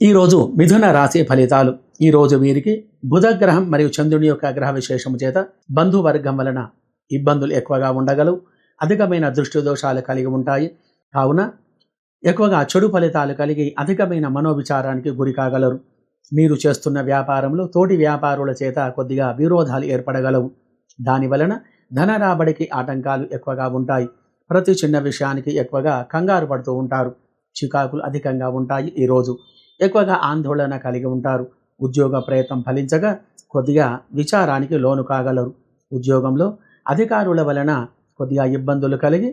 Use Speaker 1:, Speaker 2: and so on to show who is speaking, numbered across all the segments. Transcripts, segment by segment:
Speaker 1: ఈరోజు మిథున రాశి ఫలితాలు. ఈరోజు వీరికి బుధగ్రహం మరియు చంద్రుని యొక్క గ్రహ విశేషము చేత బంధువర్గం వలన ఇబ్బందులు ఎక్కువగా ఉండగలవు. అధికమైన దృష్టి దోషాలు కలిగి ఉంటాయి. కావున ఎక్కువగా చెడు ఫలితాలు కలిగి అధికమైన మనోవిచారానికి గురి కాగలరు. మీరు చేస్తున్న వ్యాపారంలో తోటి వ్యాపారుల చేత కొద్దిగా విరోధాలు ఏర్పడగలవు. దాని వలన ధన రాబడికి ఆటంకాలు ఎక్కువగా ఉంటాయి. ప్రతి చిన్న విషయానికి ఎక్కువగా కంగారు పడుతూ ఉంటారు. చికాకులు అధికంగా ఉంటాయి ఈరోజు. ఎక్కువగా ఆందోళన కలిగి ఉంటారు. ఉద్యోగ ప్రయత్నం ఫలించగా కొద్దిగా విచారానికి లోను కాగలరు. ఉద్యోగంలో అధికారుల వలన కొద్దిగా ఇబ్బందులు కలిగి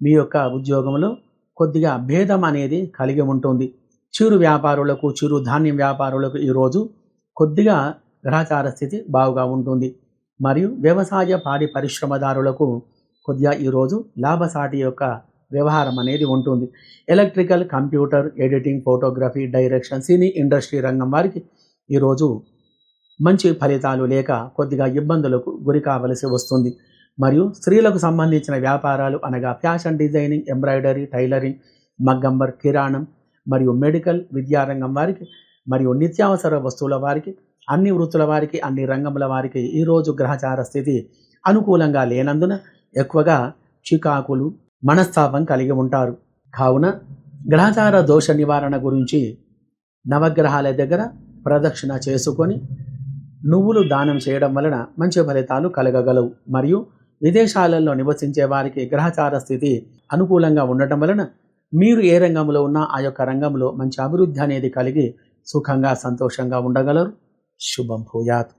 Speaker 1: మీ యొక్క ఉద్యోగంలో కొద్దిగా భేదం అనేది కలిగి ఉంటుంది. చిరు వ్యాపారులకు చిరు ధాన్యం వ్యాపారులకు ఈరోజు కొద్దిగా గ్రహచార స్థితి బాగుగా ఉంటుంది. మరియు వ్యవసాయ పాడి పరిశ్రమదారులకు కొద్దిగా ఈరోజు లాభసాటి యొక్క వ్యవహారం అనేది ఉంటుంది. Electrical computer editing photography direction cine industry రంగం వారికి ఈరోజు మంచి ఫలితాలు లేక కొద్దిగా ఇబ్బందులకు గురి కావలసి వస్తుంది. మరియు స్త్రీలకు సంబంధించిన వ్యాపారాలు అనగా ఫ్యాషన్ డిజైనింగ్ ఎంబ్రాయిడరీ టైలరింగ్ మగ్గంబర్ కిరాణం మరియు మెడికల్ విద్యారంగం వారికి మరియు నిత్యావసర వస్తువుల వారికి అన్ని వృత్తుల వారికి అన్ని రంగముల వారికి ఈరోజు గ్రహచార స్థితి అనుకూలంగా లేనందున ఎక్కువగా చికాకులు మనస్తాపం కలిగి ఉంటారు. కావున గ్రహచార దోష నివారణ గురించి నవగ్రహాల దగ్గర ప్రదక్షిణ చేసుకొని నువ్వులు దానం చేయడం వలన మంచి ఫలితాలు కలగగలవు. మరియు విదేశాలలో నివసించే వారికి గ్రహచార స్థితి అనుకూలంగా ఉండటం వలన మీరు ఏ రంగంలో ఉన్నా ఆ యొక్క రంగంలో మంచి అభివృద్ధి అనేది కలిగి సుఖంగా సంతోషంగా ఉండగలరు. శుభం భూయాత్.